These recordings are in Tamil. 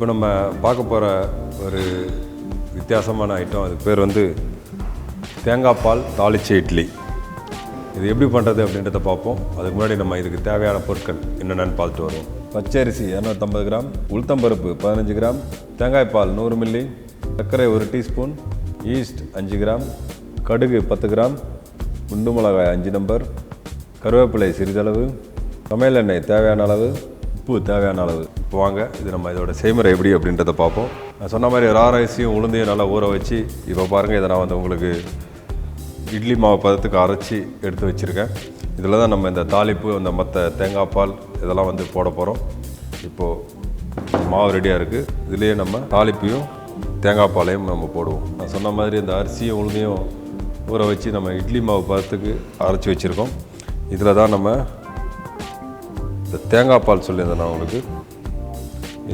இப்போ நம்ம பார்க்க போகிற ஒரு வித்தியாசமான ஐட்டம் அது பேர் வந்து தேங்காய் பால் தாளிச்ச இட்லி. இது எப்படி பண்ணுறது அப்படின்றத பார்ப்போம். அதுக்கு முன்னாடி நம்ம இதுக்கு தேவையான பொருட்கள் என்னென்னு பார்த்துட்டு வருவோம். பச்சரிசி இரநூத்தம்பது கிராம் உளுத்தம்பருப்பு பதினஞ்சு கிராம் தேங்காய் பால் நூறு மில்லி சர்க்கரை ஒரு டீஸ்பூன் ஈஸ்ட் அஞ்சு கிராம் கடுகு பத்து கிராம் குண்டு மிளகாய் அஞ்சு நம்பர் கருவேப்பிலை சிறிதளவு சமையல் எண்ணெய் தேவையான அளவு உப்பு தேவையான அளவு. வாங்க. இது நம்ம இதோட செய்முறை எப்படி அப்படின்றத பார்ப்போம். நான் சொன்ன மாதிரி ரா உளுந்தையும் நல்லா ஊற வச்சு இப்போ பாருங்கள் இதை நான் வந்து உங்களுக்கு இட்லி மாவு பதத்துக்கு அரைச்சி எடுத்து வச்சுருக்கேன். இதில் தான் நம்ம இந்த தாளிப்பு அந்த மற்ற தேங்காய் பால் இதெல்லாம் வந்து போட போகிறோம் இப்போது மாவு ரெடியாக இருக்குது இதுலேயே நம்ம தாளிப்பையும் தேங்காய் பாலையும் நம்ம போடுவோம். நான் சொன்ன மாதிரி இந்த அரிசியும் உளுந்தையும் ஊற வச்சு நம்ம இட்லி மாவு பதத்துக்கு அரைச்சி வச்சுருக்கோம். இதில் தான் நம்ம இந்த தேங்காய் பால் சொல்லியிருந்தேன் நான் உங்களுக்கு.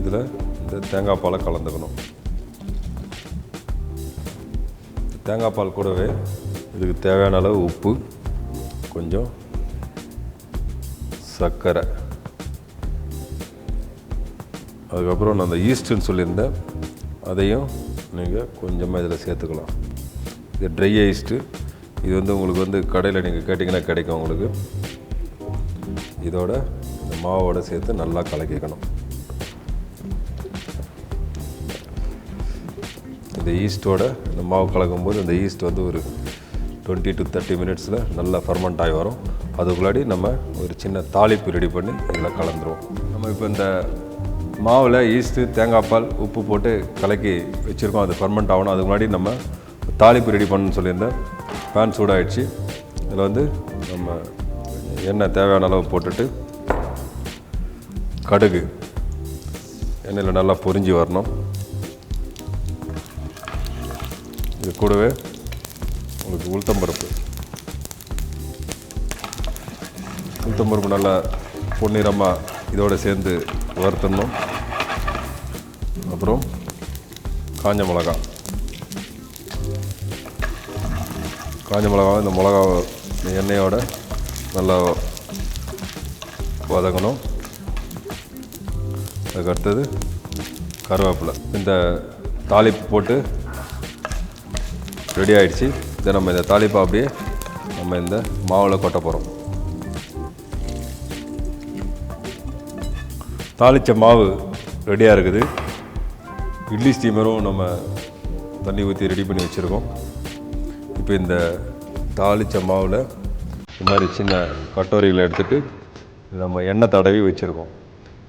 இதில் இந்த தேங்காய் பாலை கலந்துக்கணும். தேங்காய் பால் கூடவே இதுக்கு தேவையான அளவு உப்பு கொஞ்சம் சர்க்கரை. அதுக்கப்புறம் நான் அந்த ஈஸ்ட்டுன்னு சொல்லியிருந்தேன். அதையும் நீங்கள் கொஞ்சமாக இதில் சேர்த்துக்கலாம். இது ட்ரை ஈஸ்ட்டு இது வந்து உங்களுக்கு வந்து கடையில் நீங்கள் கேட்டிங்கன்னா கிடைக்கும் உங்களுக்கு. இதோட இந்த மாவோட சேர்த்து நல்லா கலக்கிக்கணும். இந்த ஈஸ்ட்டோட இந்த மாவு கலக்கும்போது இந்த ஈஸ்ட் வந்து ஒரு டுவெண்ட்டி டு தேர்ட்டி மினிட்ஸில் நல்லா ஃபர்மெண்ட் ஆகி வரும். அதுக்குள்ளாடி நம்ம ஒரு சின்ன தாளிப்பு ரெடி பண்ணி இதில் கலந்துருவோம். நம்ம இப்போ இந்த மாவில் ஈஸ்ட்டு தேங்காய் பால் உப்பு போட்டு கலக்கி வச்சுருக்கோம். அது ஃபர்மெண்ட் ஆகணும். அதுக்கு முன்னாடி நம்ம தாளிப்பு ரெடி பண்ணணும்னு சொல்லியிருந்தேன். பேன் சூடாகிடுச்சு இதில் வந்து நம்ம எண்ணெய் தேவையான அளவு போட்டுட்டு கடுகு. எண்ணெயில் நல்லா பொரிஞ்சு வரணும். இது கூடவே உங்களுக்கு உளுத்தம்பருப்பு உளுத்தம்பருப்பு நல்லா பொன்னிறமாக இதோடு சேர்ந்து வறுத்தணும் அப்புறம் காஞ்ச மிளகா. காஞ்ச மிளகாவை இந்த மிளகாவை இந்த எண்ணெயோட நல்லா வதங்கணும். அதுக்கு அடுத்தது கருவேப்பிலை. இந்த தாளிப்பு போட்டு ரெடி ஆகிடுச்சு இதை நம்ம இந்த தாளிப்பை அப்படியே நம்ம இந்த மாவில் கொட்ட போகிறோம் தாளித்த மாவு ரெடியாக இருக்குது. இட்லி ஸ்டீமரும் நம்ம தண்ணி ஊற்றி ரெடி பண்ணி வச்சுருக்கோம். இப்போ இந்த தாளித்த மாவில் இந்த மாதிரி சின்ன கட்டோரிகளை எடுத்துகிட்டு நம்ம எண்ணெய் தடவி வச்சுருக்கோம்.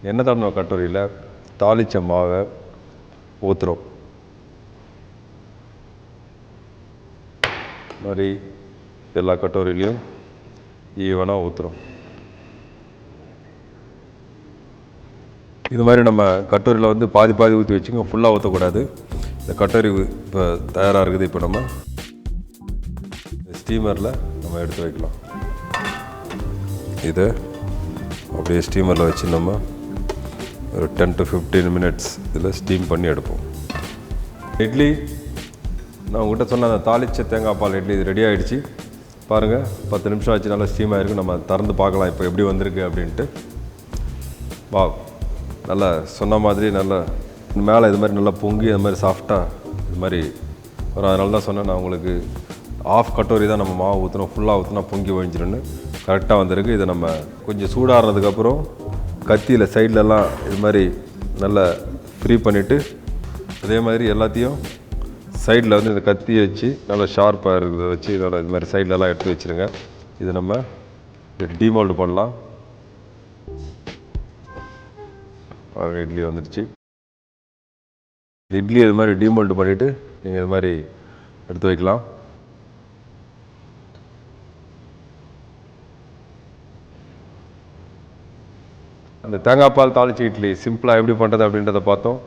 எண்ணெய் தடவை கட்டோரியில் தாளித்த மாவை ஊற்றுறோம் மாதிரி எல்லா கட்டோரிலையும் ஈவனாக ஊற்றுறோம் இது மாதிரி நம்ம கட்டோரியில் வந்து பாதி பாதி ஊற்றி வச்சுங்க ஃபுல்லாக ஊற்றக்கூடாது இந்த கட்டோரி இப்போ தயாராக இருக்குது இப்போ நம்ம ஸ்டீமரில் நம்ம எடுத்து வைக்கலாம். இதை அப்படியே ஸ்டீமரில் வச்சு நம்ம ஒரு டென் டு ஃபிஃப்டீன் மினிட்ஸ் இதில் ஸ்டீம் பண்ணி எடுப்போம். இட்லி நான் உங்கள்கிட்ட சொன்ன அந்த தாளிச்ச தேங்காய் பால் இட்லி இது ரெடி ஆகிடுச்சு பாருங்கள் பத்து நிமிஷம் ஆச்சு நல்லா ஸ்டீம் ஆகிருக்கு நம்ம திறந்து பார்க்கலாம் இப்போ எப்படி வந்திருக்கு அப்படின்ட்டு. வா நல்லா சொன்ன மாதிரி நல்லா மேலே இது மாதிரி நல்லா பொங்கி இது மாதிரி சாஃப்டாக இது மாதிரி வரும். அதனால தான் சொன்னேன் நான் உங்களுக்கு ஆஃப் கட்டோரி தான் நம்ம மாவு ஊற்றணும் ஃபுல்லாக ஊற்றினா பொங்கி ஒழிஞ்சிருன்னு கரெக்டாக வந்திருக்கு. இதை நம்ம கொஞ்சம் சூடாடுறதுக்கப்புறம் கத்தியில் சைட்லலாம் இது மாதிரி நல்லா ஃப்ரீ பண்ணிவிட்டு அதே மாதிரி எல்லாத்தையும் சைடில் வந்து இந்த கத்தி வச்சு நல்லா ஷார்ப்பாக இருக்கிறத வச்சு இதோட இது மாதிரி சைட்லலாம் எடுத்து வச்சுருங்க. இது நம்ம டிமோல்டு பண்ணலாம். இட்லி வந்துடுச்சு இட்லி இது மாதிரி டிமோல்டு பண்ணிவிட்டு நீங்கள் இது மாதிரி எடுத்து வைக்கலாம். அந்த தேங்காய் பால் தாளிச்சு இட்லி சிம்பிளாக எப்படி பண்ணுறது அப்படின்றத பார்த்தோம்.